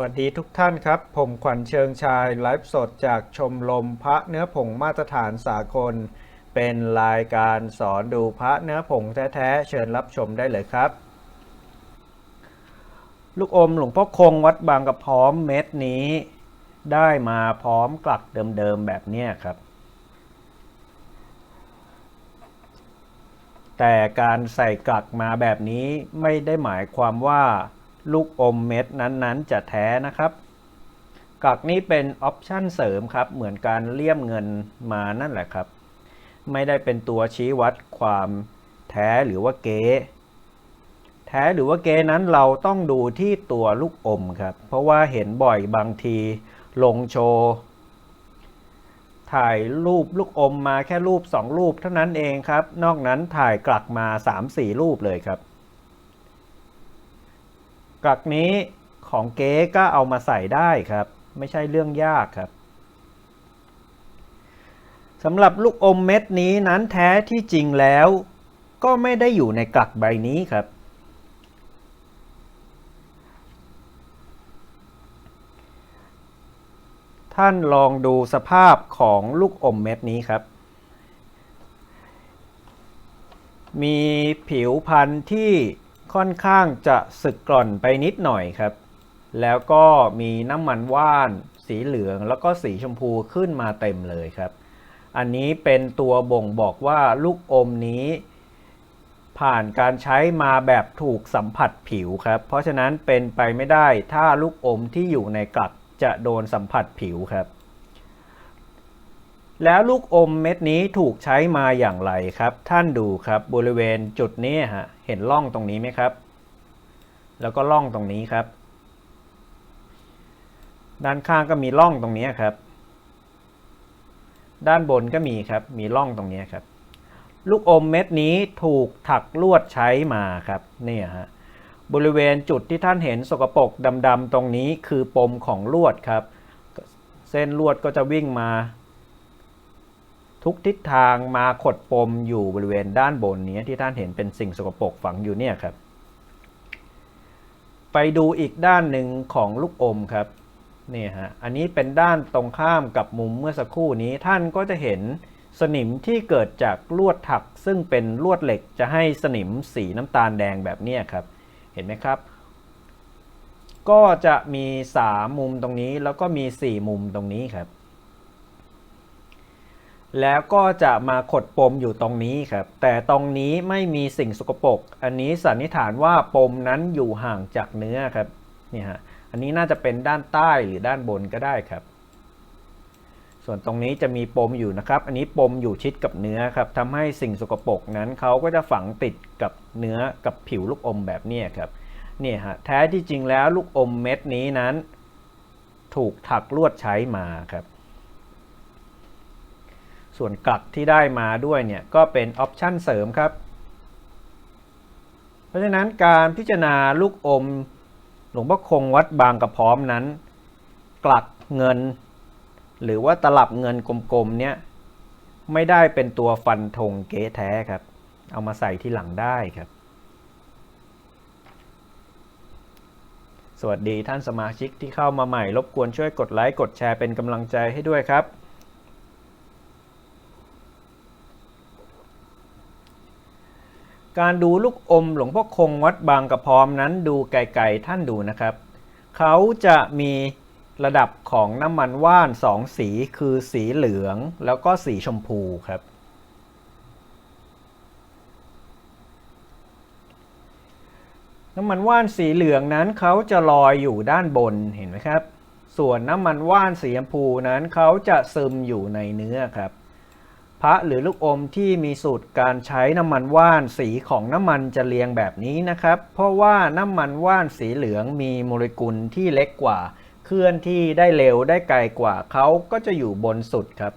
วัสดีทุกท่านครับ ผมขวัญเชิงชาย ไลฟ์สดจากชมรมพระเนื้อผงมาตรฐานสากล เป็นรายการสอนดูพระเนื้อผงแท้ๆ เชิญรับชมได้เลยครับ ลูกอมหลวงพ่อคงวัดบางกระพร้อมเม็ดนี้ ได้มาพร้อมกลักเดิมๆแบบนี้ครับ แต่การใส่กลักมาแบบนี้ไม่ได้หมายความว่า ลูกอมเม็ดนั้นๆ จะแท้นะครับกลักนี้เป็นออปชันเสริมครับ เหมือนการเลี่ยมเงินมานั่นแหละครับ ไม่ได้เป็นตัวชี้วัดความแท้หรือว่าเก๊แท้หรือว่าเก๊นั้นเราต้องดูที่ตัวลูกอมครับ เพราะว่าเห็นบ่อยบางทีลงโชว์ถ่ายรูปลูกอมมาแค่รูป 2 รูปเท่านั้นเองครับ นอกนั้นถ่ายกลักมา 3-4 รูปเลยครับ กลักนี้ของเก๊ก็เอามาใส่ได้ครับ ไม่ใช่เรื่องยากครับสำหรับลูกอมเม็ดนี้นั้นแท้ที่จริงแล้ว ก็ไม่ได้อยู่ในกลักใบนี้ครับ ท่านลองดูสภาพของลูกอมเม็ดนี้ครับ มีผิวพันธุ์ที่ ค่อนข้างจะสึกกร่อนไปนิดหน่อยครับ แล้วก็มีน้ำมันว่าน สีเหลืองแล้วก็สีชมพูขึ้นมาเต็มเลยครับ อันนี้เป็นตัวบ่งบอกว่าลูกอมนี้ ผ่านการใช้มาแบบถูกสัมผัสผิวครับ เพราะฉะนั้นเป็นไปไม่ได้ถ้าลูกอมที่อยู่ในกลักจะโดนสัมผัสผิวครับ แล้วลูกอมเม็ดนี้ถูกใช้มาอย่างไรครับ ท่านดูครับบริเวณจุดนี้ฮะเห็นร่องตรงนี้ไหมครับ แล้วก็ร่องตรงนี้ครับ ด้านข้างก็มีร่องตรงนี้ครับ ด้านบนก็มีครับ มีร่องตรงนี้ครับ ลูกอมเม็ดนี้ถูกถักลวดใช้มาครับเนี่ยฮะบริเวณจุดที่ท่านเห็นสกปรกดำๆตรงนี้คือปมของลวดครับ เส้นลวดก็จะวิ่งมา ทุกทิศทางมาขดปมอยู่บริเวณด้านบนนี้ที่ท่านเห็นเป็นสิ่งสกปรกฝังอยู่เนี่ยครับ ไปดูอีกด้านหนึ่งของลูกอมครับนี่ฮะอันนี้เป็นด้านตรงข้ามกับมุมเมื่อสักครู่นี้ท่านก็จะเห็นสนิมที่เกิดจากลวดถัก ซึ่งเป็นลวดเหล็กจะให้สนิมสีน้ำตาลแดงแบบนี้ครับ เห็นไหมครับ ก็จะมี 3 มุมตรงนี้แล้วก็มี 4 มุมตรงนี้ครับ แล้วก็จะมาขดปมอยู่ตรงนี้ครับ แต่ตรงนี้ไม่มีสิ่งสกปรก อันนี้สันนิษฐานว่าปมนั้นอยู่ห่างจากเนื้อครับ นี่ฮะ อันนี้น่าจะเป็นด้านใต้หรือด้านบนก็ได้ครับ ส่วนตรงนี้จะมีปมอยู่นะครับ อันนี้ปมอยู่ชิดกับเนื้อครับทำให้สิ่งสกปรกนั้นเขาก็จะฝังติดกับเนื้อกับผิวลูกอมแบบนี้ครับ นี่ฮะ แท้ที่จริงแล้วลูกอมเม็ดนี้นั้น ถูกถักลวดใช้มาครับ ส่วนกลักที่ได้มาด้วยเนี่ยก็เป็นออปชันเสริมครับ เพราะฉะนั้นการพิจารณาลูกอมหลวงพ่อคงวัดบางกระพร้อมนั้น กลักเงิน หรือว่าตลับเงินกลมๆเนี่ยไม่ได้เป็นตัวฟันธงเก๊แท้ครับ เอามาใส่ที่หลังได้ครับ สวัสดีท่านสมาชิกที่เข้ามาใหม่รบกวนช่วยกดไลค์กดแชร์เป็นกำลังใจให้ด้วยครับ การดูลูกอมหลวงพ่อคงวัดบางกระพร้อมนั้นดูไกลๆท่านดูนะครับ เขาจะมีระดับของน้ำมันว่านสองสีคือสีเหลืองแล้วก็สีชมพูครับ น้ำมันว่านสีเหลืองนั้นเขาจะลอยอยู่ด้านบนเห็นไหมครับ ส่วนน้ำมันว่านสีชมพูนั้นเขาจะซึมอยู่ในเนื้อครับ พระหรือลูกอมที่มีสูตรการใช้น้ำมันว่านสีของน้ำมันจะเรียงแบบนี้นะครับ เพราะว่าน้ำมันว่านสีเหลืองมีโมเลกุลที่เล็กกว่า เคลื่อนที่ได้เร็วได้ไกลกว่าเขาก็จะอยู่บนสุดครับ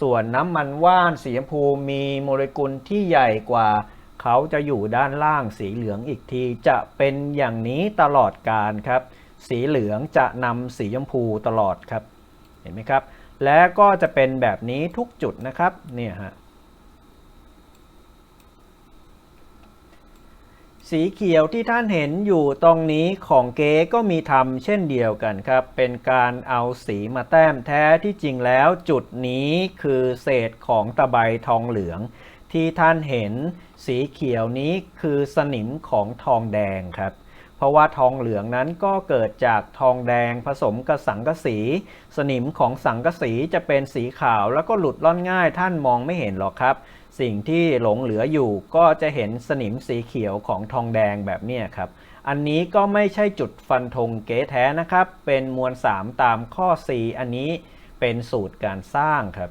ส่วนน้ำมันว่านสีชมพูมีโมเลกุลที่ใหญ่กว่า เขาจะอยู่ด้านล่างสีเหลืองอีกทีจะเป็นอย่างนี้ตลอดการครับ สีเหลืองจะนำสีชมพูตลอดครับ เห็นไหมครับ และก็จะเป็นแบบนี้ทุกจุดนะครับเนี่ยฮะสีเขียวที่ท่านเห็นอยู่ตรงนี้ของเก๊ก็มีทำเช่นเดียวกันครับ เป็นการเอาสีมาแต้มแท้ที่จริงแล้วจุดนี้คือเศษของตะไบทองเหลือง ที่ท่านเห็นสีเขียวนี้คือสนิมของทองแดงครับ เพราะว่าทองเหลืองนั้นก็เกิดจากทองแดงผสมกับสังกะสี สนิมของสังกะสีจะเป็นสีขาวแล้วก็หลุดล่อนง่ายท่านมองไม่เห็นหรอกครับ สิ่งที่หลงเหลืออยู่ก็จะเห็นสนิมสีเขียวของทองแดงแบบนี้ครับ อันนี้ก็ไม่ใช่จุดฟันธงเก๊แท้นะครับ เป็นมวล 3 ตามข้อ C อันนี้เป็นสูตรการสร้างครับ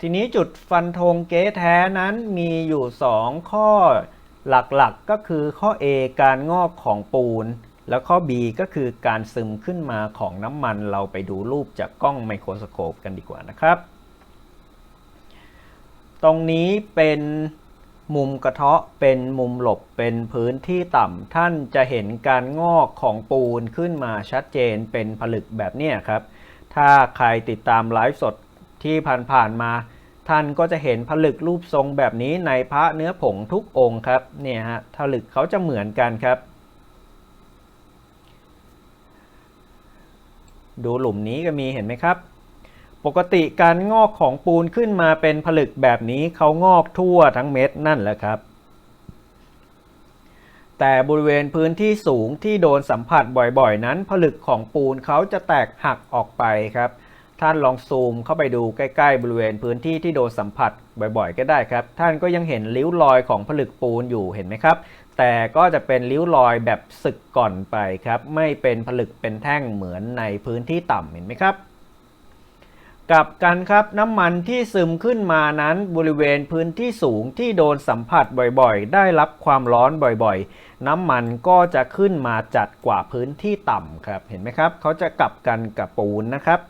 ทีนี้จุดฟันธงเก๊แท้นั้นมีอยู่ 2 ข้อ หลักๆก็คือข้อ A การงอกของปูน แล้วข้อ B ก็คือการซึมขึ้นมาของน้ำมันเราไปดูรูปจากกล้องไมโครสโคปกันดีกว่านะครับ ตรงนี้เป็นมุมกระเทาะเป็นมุมหลบเป็นพื้นที่ต่ำท่านจะเห็นการงอกของปูนขึ้นมาชัดเจนเป็นผลึกแบบนี้ครับ ถ้าใครติดตามไลฟ์สดที่ผ่านๆมา ท่านก็จะเห็นผลึกรูปทรงแบบนี้ในพระเนื้อผงทุกองค์ครับเนี่ยฮะผลึกเขาจะเหมือนกันครับ ดูหลุมนี้ก็มีเห็นไหมครับ ปกติการงอกของปูนขึ้นมาเป็นผลึกแบบนี้เขางอกทั่วทั้งเม็ดนั่นแหละครับ แต่บริเวณพื้นที่สูงที่โดนสัมผัสบ่อยๆ นั้น ผลึกของปูนเขาจะแตกหักออกไปครับ ท่านลองซูมเข้าไปดูใกล้ๆ บริเวณพื้นที่ที่โดนสัมผัสบ่อยๆ ก็ได้ครับ ท่านก็ยังเห็นริ้วรอยของผลึกปูนอยู่เห็นไหมครับ แต่ก็จะเป็นริ้วรอยแบบสึกก่อนไปครับ ไม่เป็นผลึกเป็นแท่งเหมือนในพื้นที่ต่ำเห็นไหมครับกับกันครับน้ำมันที่ซึมขึ้นมานั้นบริเวณพื้นที่สูงที่โดนสัมผัสบ่อยๆ ได้รับความร้อนบ่อยๆ น้ำมันก็จะขึ้นมาจัดกว่าพื้นที่ต่ำครับ เห็นไหมครับ เขาจะกลับกันกับปูนนะครับ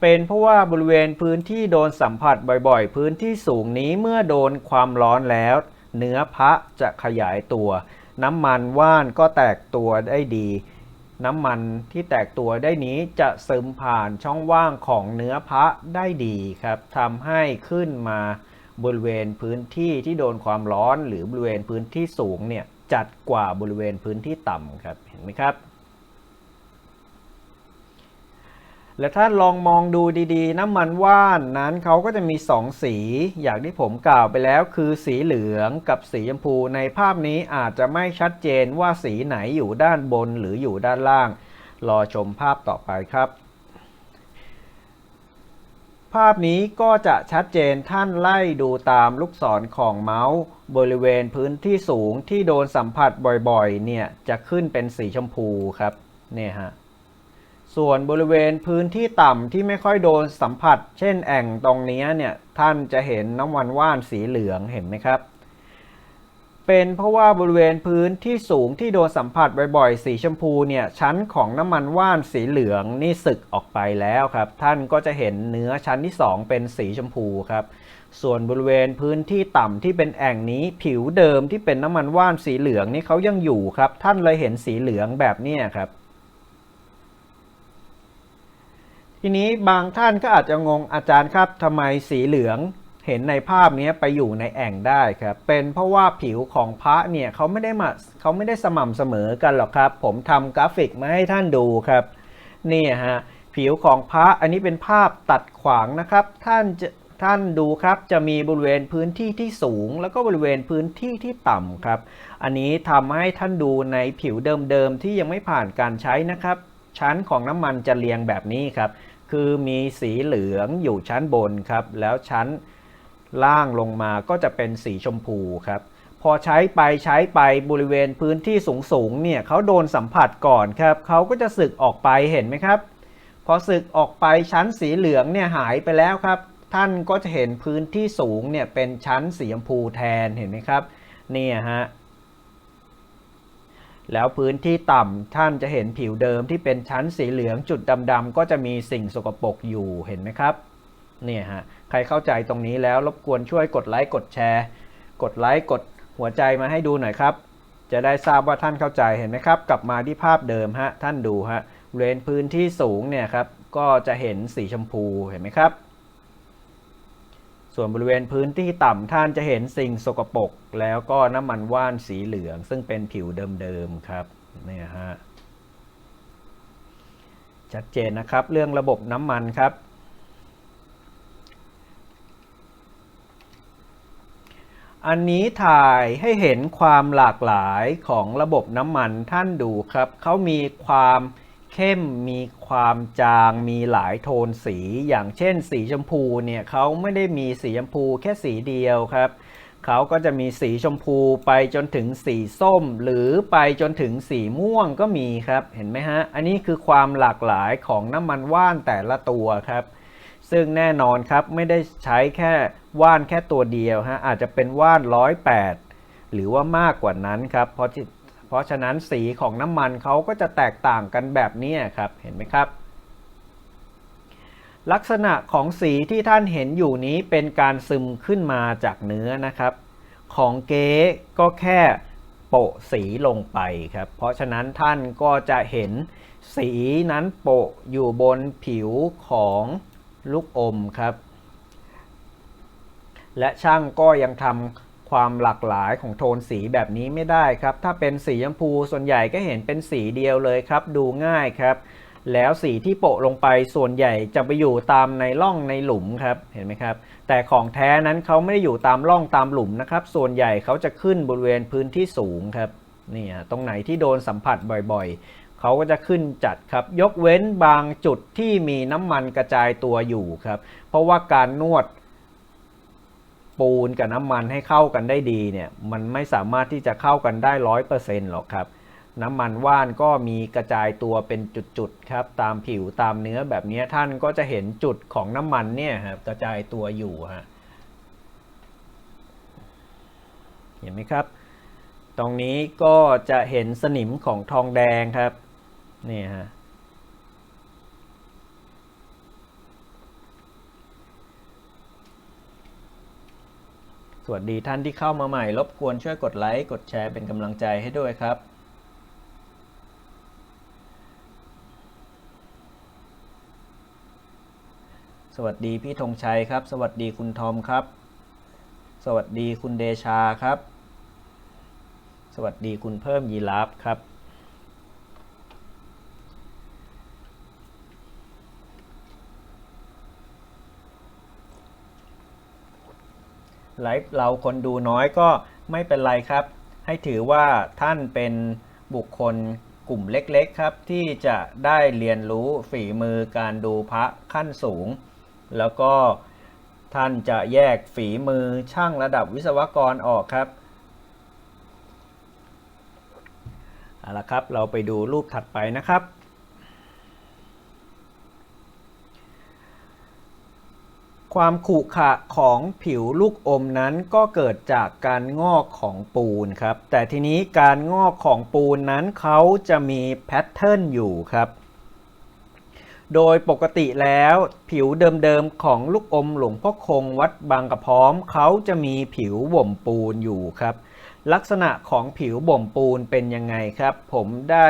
เป็นเพราะว่าบริเวณพื้นที่โดนสัมผัสบ่อยๆ พื้นที่สูงนี้เมื่อโดนความร้อนแล้ว เนื้อพระจะขยายตัว น้ำมันว่านก็แตกตัวได้ดี น้ำมันที่แตกตัวได้นี้จะซึมผ่านช่องว่างของเนื้อพระได้ดีครับทำให้ขึ้นมาบริเวณพื้นที่ที่โดนความร้อนหรือบริเวณพื้นที่สูงเนี่ยจัดกว่าบริเวณพื้นที่ต่ำครับเห็นไหมครับ และถ้าลองมองดูดีๆ น้ำมันว่านนั้นเขาก็จะมี 2 สี อย่างที่ผมกล่าวไปแล้วคือสีเหลืองกับสีชมพูในภาพนี้อาจจะไม่ชัดเจนว่าสีไหนอยู่ด้านบนหรืออยู่ด้านล่าง รอชมภาพต่อไปครับ ภาพนี้ก็จะชัดเจนท่านไล่ดูตามลูกศรของเมาส์บริเวณพื้นที่สูงที่โดนสัมผัสบ่อยๆ เนี่ยจะขึ้นเป็นสีชมพูครับ เนี่ยฮะ ส่วนบริเวณพื้นที่ต่ำที่ไม่ค่อยโดนสัมผัส เช่นแอ่งตรงนี้เนี่ยท่านจะเห็นน้ำมันว่านสีเหลืองเห็นไหมครับ เป็นเพราะว่าบริเวณพื้นที่สูงที่โดนสัมผัสบ่อยๆ สีชมพูเนี่ยชั้นของน้ำมันว่านสีเหลืองนี่สึกออกไปแล้วครับ ท่านก็จะเห็นเนื้อชั้นที่ 2 เป็นสีชมพูครับส่วนบริเวณพื้นที่ต่ำที่เป็นแอ่งนี้ผิวเดิมที่เป็นน้ำมันว่านสีเหลืองนี่เขายังอยู่ครับ ท่านเลยเห็นสีเหลืองแบบนี้ครับ ทีนี้บางท่านก็อาจจะงงอาจารย์ครับทำไมสีเหลืองเห็นในภาพนี้ไปอยู่ในแอ่งได้ครับ เป็นเพราะว่าผิวของพระเนี่ยเขาไม่ได้มาเขาไม่ได้สม่ำเสมอกันหรอกครับ ผมทำกราฟิกมาให้ท่านดูครับนี่ฮะผิวของพระอันนี้เป็นภาพตัดขวางนะครับ ท่านจะท่านดูครับจะมีบริเวณพื้นที่ที่สูง แล้วก็บริเวณพื้นที่ที่ต่ำครับ อันนี้ทำให้ท่านดูในผิวเดิมๆที่ยังไม่ผ่านการใช้นะครับ ชั้นของน้ำมันจะเรียงแบบนี้ครับ คือมีสีเหลืองอยู่ชั้นบนครับ แล้วชั้นล่างลงมาก็จะเป็นสีชมพูครับ พอใช้ไปใช้ไปบริเวณพื้นที่สูงๆเนี่ยเขาโดนสัมผัสก่อนครับเขาก็จะสึกออกไปเห็นไหมครับ พอสึกออกไปชั้นสีเหลืองเนี่ยหายไปแล้วครับ ท่านก็จะเห็นพื้นที่สูงเนี่ยเป็นชั้นสีชมพูแทนเห็นไหมครับ เนี่ยฮะ แล้วพื้นที่ต่ำท่านจะเห็นผิวเดิมที่เป็นชั้นสีเหลืองจุดดำๆก็จะมีสิ่งสกปรกอยู่เห็นไหมครับเนี่ยฮะใครเข้าใจตรงนี้แล้วรบกวนช่วยกดไลค์กดแชร์ กดไลค์กดหัวใจมาให้ดูหน่อยครับ จะได้ทราบว่าท่านเข้าใจเห็นไหมครับ กลับมาที่ภาพเดิมฮะท่านดูฮะบริเวณพื้นที่สูงเนี่ยครับก็จะเห็นสีชมพูเห็นไหมครับ ส่วนบริเวณพื้นที่ต่ำท่านจะเห็นสิ่งสกปรกแล้วก็น้ำมันว่านสีเหลือง ซึ่งเป็นผิวเดิมๆครับเนี่ยฮะชัดเจนนะครับเรื่องระบบน้ำมันครับ อันนี้ถ่ายให้เห็นความหลากหลายของระบบน้ำมันท่านดูครับเขามีความ เข้มมีความจางมีหลายโทนสี อย่างเช่น สีชมพูเนี่ยเขาไม่ได้มีสีชมพูแค่สีเดียวครับเขาก็จะมีสีชมพูไปจนถึงสีส้ม หรือไปจนถึงสีม่วงก็มีครับเห็นไหมฮะ อันนี้คือความหลากหลายของน้ำมันว่านแต่ละตัวครับ ซึ่งแน่นอนครับไม่ได้ใช้แค่ว่านแค่ตัวเดียวฮะอาจจะเป็นว่านร้อยแปดหรือว่ามากกว่านั้นครับเพราะที่ เพราะฉะนั้นสีของน้ำมันเขาก็จะแตกต่างกันแบบนี้ครับ เห็นไหมครับ ลักษณะของสีที่ท่านเห็นอยู่นี้เป็นการซึมขึ้นมาจากเนื้อนะครับ ของเก๊ก็แค่โปะสีลงไปครับ เพราะฉะนั้นท่านก็จะเห็นสีนั้นโปะอยู่บนผิวของลูกอมครับ และช่างก็ยังทำ ความหลากหลายของโทนสีแบบนี้ไม่ได้ครับ ถ้าเป็นสีชมพูส่วนใหญ่ก็เห็นเป็นสีเดียวเลยครับ ดูง่ายครับ แล้วสีที่โปะลงไปส่วนใหญ่จะไปอยู่ตามในร่องในหลุมครับเห็นไหมครับ แต่ของแท้นั้นเขาไม่ได้อยู่ตามร่องตามหลุมนะครับ ส่วนใหญ่เขาจะขึ้นบริเวณพื้นที่สูงครับนี่ตรงไหนที่โดนสัมผัสบ่อยๆ เขาก็จะขึ้นจัดครับ ยกเว้นบางจุดที่มีน้ำมันกระจายตัวอยู่ครับ เพราะว่าการนวด ปูนกับน้ำมันให้เข้ากันได้ดีเนี่ยมันไม่สามารถที่จะเข้ากันได้ร้อยเปอร์เซ็นต์หรอกครับน้ำมันว่านก็มีกระจายตัวเป็นจุดๆครับตามผิวตามเนื้อแบบนี้ท่านก็จะเห็นจุดของน้ำมันเนี่ยครับกระจายตัวอยู่ฮะเห็นไหมครับ ตรงนี้ก็จะเห็นสนิมของทองแดงครับนี่ฮะ สวัสดีท่านที่เข้ามาใหม่ รบกวนช่วยกดไลค์ กดแชร์เป็นกำลังใจให้ด้วยครับ สวัสดีพี่ธงชัยครับ สวัสดีคุณทอมครับ สวัสดีคุณเดชาครับ สวัสดีคุณเพิ่มยีราฟครับ ไลฟ์เราคนดูน้อยก็ไม่เป็นไรครับ ให้ถือว่าท่านเป็นบุคคลกลุ่มเล็กๆครับ ที่จะได้เรียนรู้ฝีมือการดูพระขั้นสูง แล้วก็ท่านจะแยกฝีมือช่างระดับวิศวกรออกครับเอาละครับ เราไปดูรูปถัดไปนะครับ ความขรุขระของผิวลูกอมนั้นก็เกิดจากการงอกของปูนครับ แต่ทีนี้การงอกของปูนนั้นเขาจะมีแพทเทิร์นอยู่ครับ โดยปกติแล้วผิวเดิมๆของลูกอมหลวงพ่อคงวัดบางกระพร้อมเขาจะมีผิวบ่มปูนอยู่ครับ ลักษณะของผิวบ่มปูนเป็นยังไงครับ ผมได้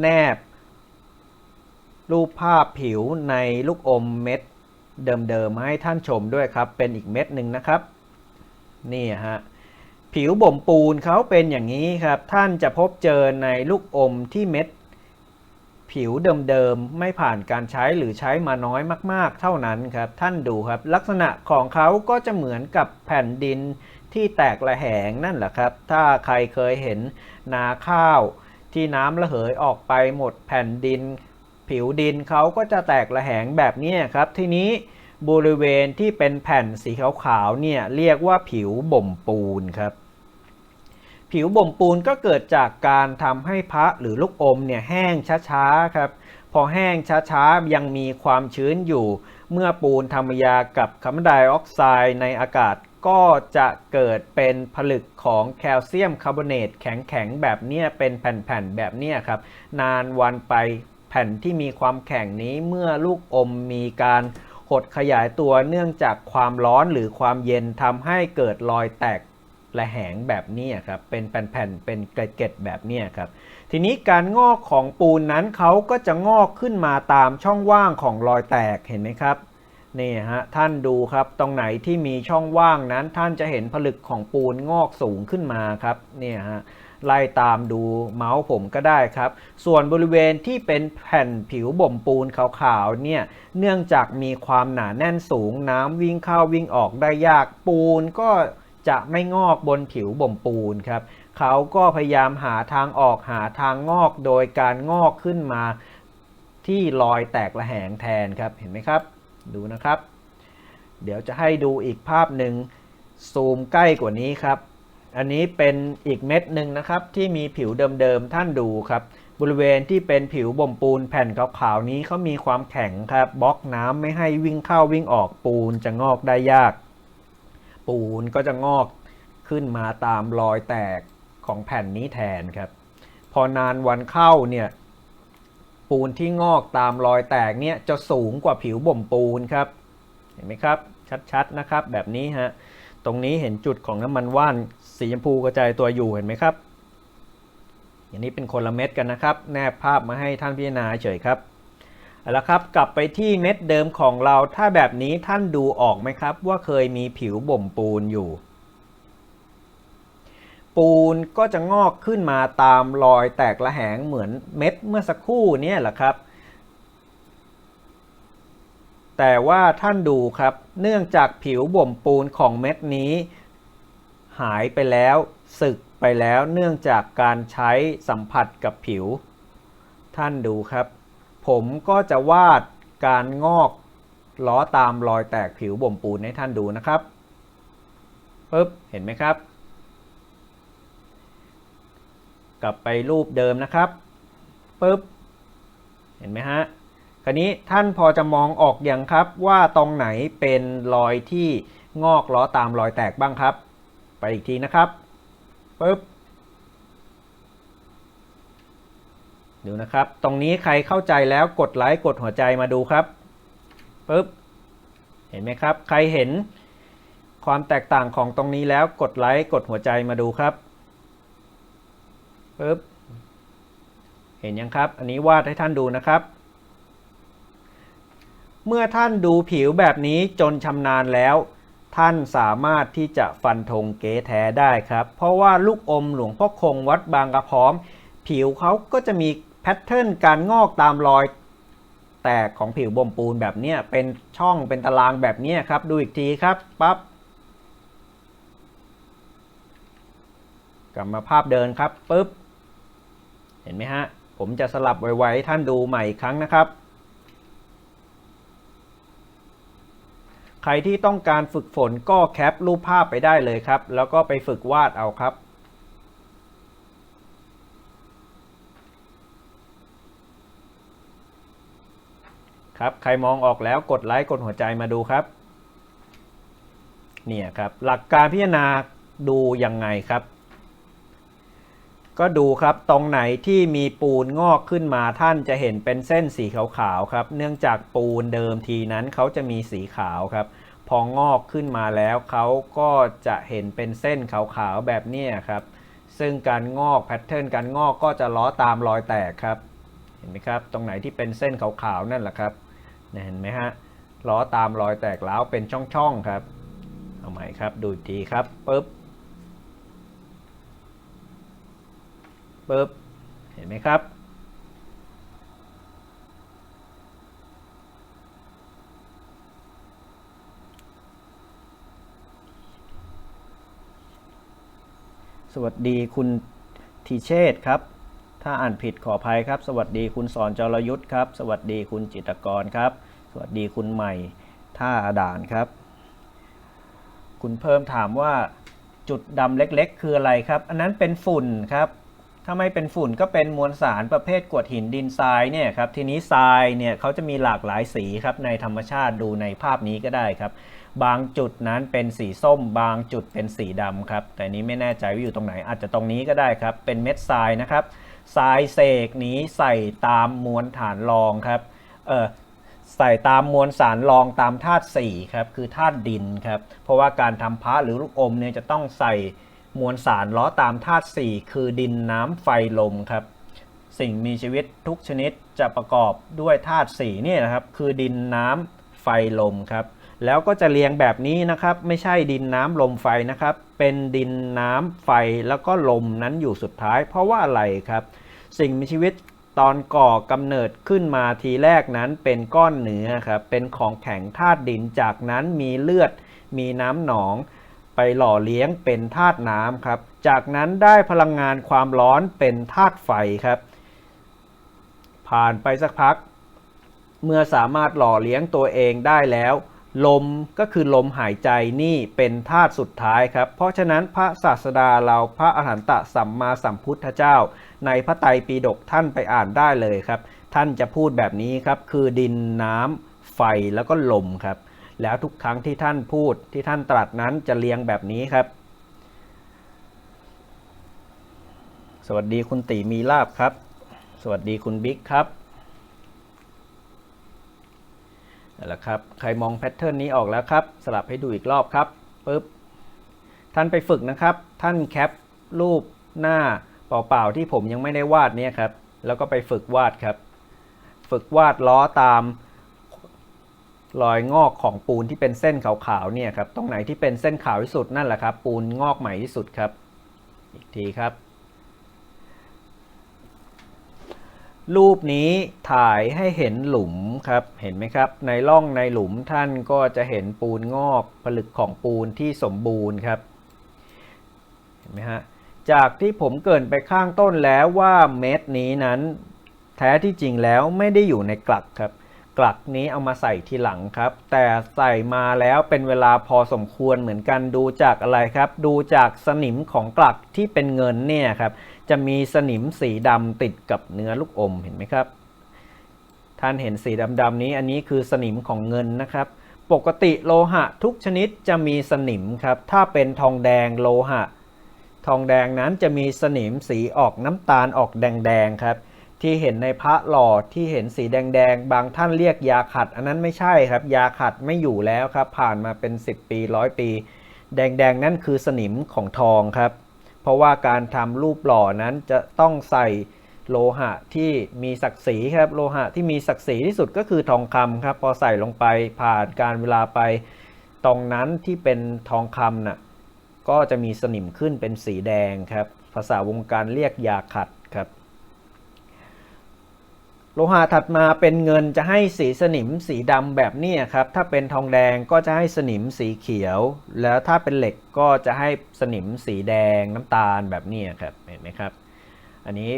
แนบ รูปภาพผิวในลูกอมเม็ด เดิมๆมาให้ท่านชมด้วยครับ เป็นอีกเม็ดหนึ่งนะครับ นี่ฮะผิวบ่มปูนเขาเป็นอย่างนี้ครับ ท่านจะพบเจอในลูกอมที่เม็ด ผิวเดิมๆไม่ผ่านการใช้หรือใช้มาน้อยมาก ๆ เท่านั้นครับ ท่านดูครับ ลักษณะของเขาก็จะเหมือนกับแผ่นดินที่แตกระแหงนั่นแหละครับ ถ้าใครเคยเห็นนาข้าวที่น้ำระเหยออกไปหมดแผ่นดิน ผิวดินเขาก็จะแตกระแหงแบบนี้ครับทีนี้บริเวณที่เป็นแผ่นสีขาวๆเนี่ยเรียกว่าผิวบ่มปูนครับ ผิวบ่มปูนก็เกิดจากการทำให้พระหรือลูกอมเนี่ยแห้งช้าๆครับพอแห้งช้าๆยังมีความชื้นอยู่ เมื่อปูนทำยากับคาร์บอนไดออกไซด์ในอากาศก็จะเกิดเป็นผลึกของแคลเซียมคาร์บอเนตแข็งๆแบบเนี้ยเป็นแผ่นๆแบบเนี้ยครับ นานวันไป ผ่นที่มีความแข็งนี้เมื่อลูกอมมีการหดขยายตัวเนื่องจากความร้อนหรือความเย็นทำให้เกิดรอยแตกและแหงแบบนี้ครับ เป็นแผ่นๆ เป็นเกล็ดๆ แบบนี้ครับ ทีนี้การงอกของปูนนั้นเขาก็จะงอกขึ้นมาตามช่องว่างของรอยแตกเห็นไหมครับ นี่ฮะท่านดูครับ ตรงไหนที่มีช่องว่างนั้นท่านจะเห็นผลึกของปูนงอกสูงขึ้นมาครับ เนี่ยฮะ ไล่ตามดูเมาส์ผมก็ได้ครับ ส่วนบริเวณที่เป็นแผ่นผิวบ่มปูนขาวๆเนี่ยเนื่องจากมีความหนาแน่นสูงน้ำวิ่งเข้าวิ่งออกได้ยากปูนก็จะไม่งอกบนผิวบ่มปูนครับเขาก็พยายามหาทางออกหาทางงอกโดยการงอกขึ้นมาที่รอยแตกระแหงแทนครับเห็นไหมครับ ดูนะครับ เดี๋ยวจะให้ดูอีกภาพหนึ่งซูมใกล้กว่านี้ครับ อันนี้เป็นอีกเม็ดหนึ่งนะครับที่มีผิวเดิมๆท่านดูครับ บริเวณที่เป็นผิวบ่มปูนแผ่นขาวๆนี้เขามีความแข็งครับบล็อกน้ำไม่ให้วิ่งเข้าวิ่งออกปูนจะงอกได้ยาก ปูนก็จะงอกขึ้นมาตามรอยแตกของแผ่นนี้แทนครับ พอนานวันเข้าเนี่ยปูนที่งอกตามรอยแตกเนี่ยจะสูงกว่าผิวบ่มปูนครับ เห็นไหมครับ ชัดๆนะครับแบบนี้ฮะ ตรงนี้เห็นจุดของน้ำมันว่านสีชมพูกระจายตัวอยู่เห็นไหมครับ อย่างนี้เป็นคนละเม็ดกันนะครับ แนบภาพมาให้ท่านพิจารณาเฉยครับเอาละครับกลับไปที่เม็ดเดิมของเราถ้าแบบนี้ท่านดูออกไหมครับ ว่าเคยมีผิวบ่มปูนอยู่ ปูนก็จะงอกขึ้นมาตามรอยแตกระแหงเหมือนเม็ดเมื่อสักครู่นี่แหละครับ แต่ว่าท่านดูครับ เนื่องจากผิวบ่มปูนของเม็ดนี้ หายไปแล้วสึกไปแล้วเนื่องจากการใช้สัมผัสกับผิว ท่านดูครับ ผมก็จะวาดการงอกล้อตามรอยแตกผิวบ่มปูนให้ท่านดูนะครับปึ๊บเห็นไหมครับ กลับไปรูปเดิมนะครับปึ๊บเห็นไหมฮะ คราวนี้ท่านพอจะมองออกอย่างครับว่าตรงไหนเป็นรอยที่งอกล้อตามรอยแตกบ้างครับ ไปอีกทีนะครับปึ๊บดูนะครับ ตรงนี้ใครเข้าใจแล้วกดไลค์กดหัวใจมาดูครับปึ๊บเห็นไหมครับ ใครเห็นความแตกต่างของตรงนี้แล้วกดไลค์กดหัวใจมาดูครับปึ๊บเห็นยังครับ อันนี้วาดให้ท่านดูนะครับ เมื่อท่านดูผิวแบบนี้จนชำนาญแล้ว ท่านสามารถที่จะฟันธงเก๋แท้ได้ครับ เพราะว่าลูกอมหลวงพ่อคงวัดบางกระพร้อม ผิวเขาก็จะมีแพทเทิร์นการงอกตามรอย แตกของผิวบ่มปูนแบบนี้เป็นช่องเป็นตารางแบบนี้ครับ ดูอีกทีครับปั๊บกลับมาภาพเดินครับปุ๊บเห็นไหมฮะผมจะสลับไวๆท่านดูใหม่อีกครั้งนะครับ ใครที่ต้องการฝึกฝนก็แคปรูปภาพไปได้เลยครับ แล้วก็ไปฝึกวาดเอาครับ ครับ ใครมองออกแล้วกดไลค์กดหัวใจมาดูครับ เนี่ยครับ หลักการพิจารณาดูยังไงครับ ก็ดูครับตรงไหนที่มีปูนงอกขึ้นมาท่านจะเห็นเป็นเส้นสีขาวๆครับเนื่องจากปูนเดิมทีนั้นเขาจะมีสีขาวครับ พองอกขึ้นมาแล้วเขาก็จะเห็นเป็นเส้นขาวๆแบบนี้ครับ ซึ่งการงอกแพทเทิร์นการงอกก็จะล้อตามรอยแตกครับเห็นไหมครับตรงไหนที่เป็นเส้นขาวๆนั่นแหละครับเห็นไหมฮะล้อตามรอยแตกแล้วเป็นช่องๆครับเอาใหม่ครับดูอีกทีครับปึ๊บ ปึ๊บ เห็นไหมครับ สวัสดีคุณทีเชษครับ ถ้าอ่านผิดขออภัยครับ สวัสดีคุณสอนจรยุทธครับ สวัสดีคุณจิตกรครับ สวัสดีคุณใหม่ท่าด่านครับ คุณเพิ่มถามว่าจุดดำเล็กๆ คืออะไรครับ อันนั้นเป็นฝุ่นครับ ถ้าไม่เป็นฝุ่นก็เป็นมวลสารประเภทกรวดหินดินทรายเนี่ยครับทีนี้ทรายเนี่ยเขาจะมีหลากหลายสีครับในธรรมชาติดูในภาพนี้ก็ได้ครับ บางจุดนั้นเป็นสีส้ม บางจุดเป็นสีดำครับ แต่นี้ไม่แน่ใจว่าอยู่ตรงไหนอาจจะตรงนี้ก็ได้ครับ เป็นเม็ดทรายนะครับทรายเสกนี้ใส่ตามมวลฐานรองครับเออใส่ตามมวลสารรองตามธาตุสี่ครับคือธาตุดินครับเพราะว่าการทำพระหรือลูกอมเนี่ยจะต้องใส่ มวลสารล้อตามธาตุสี่คือดินน้ำไฟลมครับ สิ่งมีชีวิตทุกชนิดจะประกอบด้วยธาตุสี่เนี่ยนะครับ คือดินน้ำไฟไฟลมครับ แล้วก็จะเรียงแบบนี้นะครับ ไม่ใช่ดินน้ำลมไฟนะครับ เป็นดินน้ำไฟแล้วก็ลมนั้นอยู่สุดท้าย เพราะว่าอะไรครับ สิ่งมีชีวิตตอนก่อกำเนิดขึ้นมาทีแรกนั้นเป็นก้อนเนื้อครับ เป็นของแข็งธาตุดินจากนั้นมีเลือด มีน้ำหนอง ไปหล่อเลี้ยงเป็นธาตุน้ำครับ จากนั้นได้พลังงานความร้อนเป็นธาตุไฟครับ ผ่านไปสักพัก เมื่อสามารถหล่อเลี้ยงตัวเองได้แล้ว ลมก็คือลมหายใจนี่เป็นธาตุสุดท้ายครับ เพราะฉะนั้นพระศาสดาเราพระอรหันตสัมมาสัมพุทธเจ้า ในพระไตรปิฎกท่านไปอ่านได้เลยครับ ท่านจะพูดแบบนี้ครับ คือดินน้ำไฟแล้วก็ลมครับ แล้วทุกครั้งที่ท่านพูดที่ท่านตรัสนั้นจะเรียงแบบนี้ครับ สวัสดีคุณตีมีลาบครับ สวัสดีคุณบิ๊กครับนั่นแหละครับ ใครมองแพทเทิร์นนี้ออกแล้วครับ สลับให้ดูอีกรอบครับปึ๊บ ท่านไปฝึกนะครับ ท่านแคปรูปหน้าเปล่าๆที่ผมยังไม่ได้วาดเนี่ยครับ แล้วก็ไปฝึกวาดครับ ฝึกวาดล้อตาม รอยงอกของปูนที่เป็นเส้นขาวๆเนี่ยครับตรงไหนที่เป็นเส้นขาวที่สุดนั่นแหละครับ ปูนงอกใหม่ที่สุดครับ อีกทีครับ รูปนี้ถ่ายให้เห็นหลุมครับเห็นไหมครับ ในร่องในหลุมท่านก็จะเห็นปูนงอกผลึกของปูนที่สมบูรณ์ครับเห็นไหมฮะจากที่ผมเกินไปข้างต้นแล้วว่าเม็ดนี้นั้น แท้ที่จริงแล้วไม่ได้อยู่ในกลักครับ กลักนี้เอามาใส่ทีหลังครับ แต่ใส่มาแล้วเป็นเวลาพอสมควรเหมือนกันดูจากอะไรครับ ดูจากสนิมของกลักที่เป็นเงินเนี่ยครับ จะมีสนิมสีดำติดกับเนื้อลูกอมเห็นไหมครับ ท่านเห็นสีดำๆนี้อันนี้คือสนิมของเงินนะครับ ปกติโลหะทุกชนิดจะมีสนิมครับ ถ้าเป็นทองแดงโลหะ ทองแดงนั้นจะมีสนิมสีออกน้ำตาลออกแดงๆครับ ที่เห็นในพระหล่อที่เห็นสีแดงๆ บางท่านเรียกยาขัด อันนั้นไม่ใช่ครับ ยาขัดไม่อยู่แล้วครับ ผ่านมาเป็น 10 ปีร้อยปี แดงๆ นั่นคือสนิมของทองครับ เพราะว่าการทำรูปหล่อนั้นจะต้องใส่โลหะที่มีศักดิ์ศรีครับ โลหะที่มีศักดิ์ศรีที่สุดก็คือทองคำครับ พอใส่ลงไปผ่านการเวลาไป ตรงนั้นที่เป็นทองคำน่ะก็จะมีสนิมขึ้นเป็นสีแดงครับ ภาษาวงการเรียกยาขัดครับ โลหะถัดมาเป็นเงินจะให้สีสนิมสีดำแบบนี้ครับ ถ้าเป็นทองแดงก็จะให้สนิมสีเขียว แล้วถ้าเป็นเหล็กก็จะให้สนิมสีแดงน้ำตาลแบบนี้ครับ เห็นไหมครับ อันนี้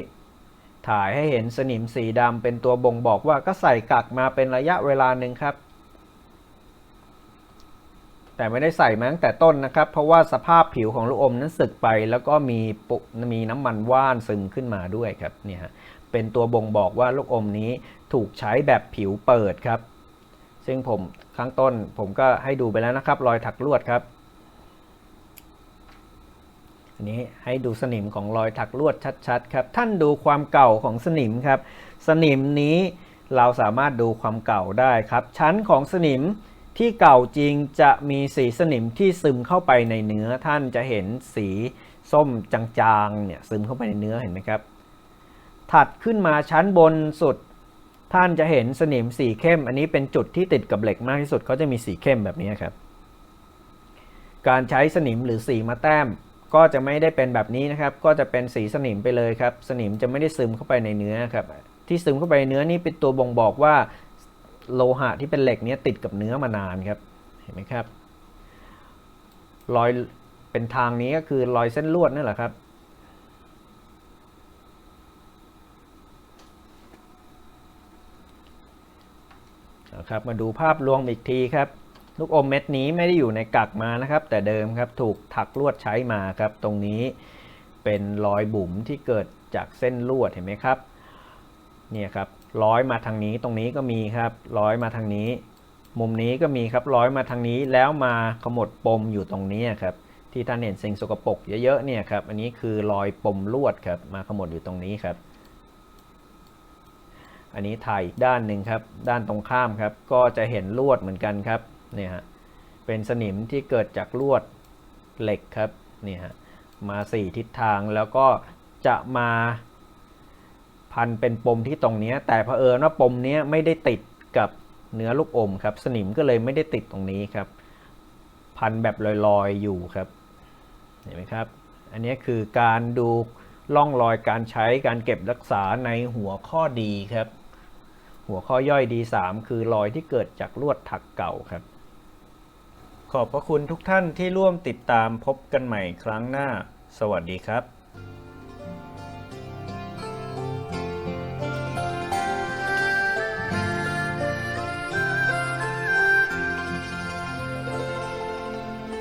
ถ่ายให้เห็นสนิมสีดำเป็นตัวบ่งบอกว่าก็ใส่กักมาเป็นระยะเวลาหนึ่งครับ แต่ไม่ได้ใส่มาตั้งแต่ต้นนะครับ เพราะว่าสภาพผิวของลูกอมนั้นสึกไปแล้วก็มีปุมีน้ำมันว่านซึมขึ้นมาด้วยครับเนี่ยฮะเป็นตัวบ่งบอกว่าลูกอมนี้ถูกใช้แบบผิวเปิดครับ ซึ่งผมข้างต้นผมก็ให้ดูไปแล้วนะครับ รอยถักลวดครับอันนี้ให้ดูสนิมของรอยถักลวดชัดๆครับ ท่านดูความเก่าของสนิมครับ สนิมนี้เราสามารถดูความเก่าได้ครับ ชั้นของสนิม ที่เก่าจริงจะมีสีสนิมที่ซึมเข้าไปในเนื้อท่านจะเห็นสีส้มจางๆเนี่ยซึมเข้าไปในเนื้อเห็นไหมครับ ถัดขึ้นมาชั้นบนสุด ท่านจะเห็นสนิมสีเข้ม อันนี้เป็นจุดที่ติดกับเหล็กมากที่สุดเขาจะมีสีเข้มแบบนี้ครับ การใช้สนิมหรือสีมาแต้มก็จะไม่ได้เป็นแบบนี้นะครับ ก็จะเป็นสีสนิมไปเลยครับ สนิมจะไม่ได้ซึมเข้าไปในเนื้อครับ ที่ซึมเข้าไปในเนื้อนี่เป็นตัวบ่งบอกว่า โลหะที่เป็นเหล็กเนี้ยติดกับเนื้อมานานครับ เห็นไหมครับ รอยเป็นทางนี้ก็คือรอยเส้นลวดนั่นแหละครับ นะครับ มาดูภาพรวมอีกทีครับ ลูกอมเม็ดนี้ไม่ได้อยู่ในกักมานะครับ แต่เดิมครับถูกถักลวดใช้มาครับ ตรงนี้เป็นรอยบุ๋มที่เกิดจากเส้นลวดเห็นไหมครับ เนี่ยครับ ร้อยมาทางนี้ตรงนี้ก็มีครับร้อยมาทางนี้ มุมนี้ก็มีครับร้อยมาทางนี้แล้วมาขมวดปมอยู่ตรงนี้ครับที่ท่านเห็นสิ่งสกปรกเยอะๆเนี่ยครับอันนี้คือรอยปมลวดครับมาขมวดอยู่ตรงนี้ครับ อันนี้ถ่ายอีกด้านหนึ่งครับด้านตรงข้ามครับก็จะเห็นลวดเหมือนกันครับเนี่ยฮะเป็นสนิมที่เกิดจากลวดเหล็กครับเนี่ยฮะมาสี่ทิศทางแล้วก็จะมา พันเป็นปมที่ตรงนี้ แต่เผอิญว่าปมนี้ไม่ได้ติดกับเนื้อลูกอมครับ สนิมก็เลยไม่ได้ติดตรงนี้ครับ พันแบบลอยๆอยู่ครับ เห็นไหมครับ อันนี้คือการดูร่องรอยการใช้การเก็บรักษาในหัวข้อดีครับ หัวข้อย่อย D3 คือรอยที่เกิดจากลวดถักเก่าครับ ขอบพระคุณทุกท่านที่ร่วมติดตามพบกันใหม่ครั้งหน้า สวัสดีครับ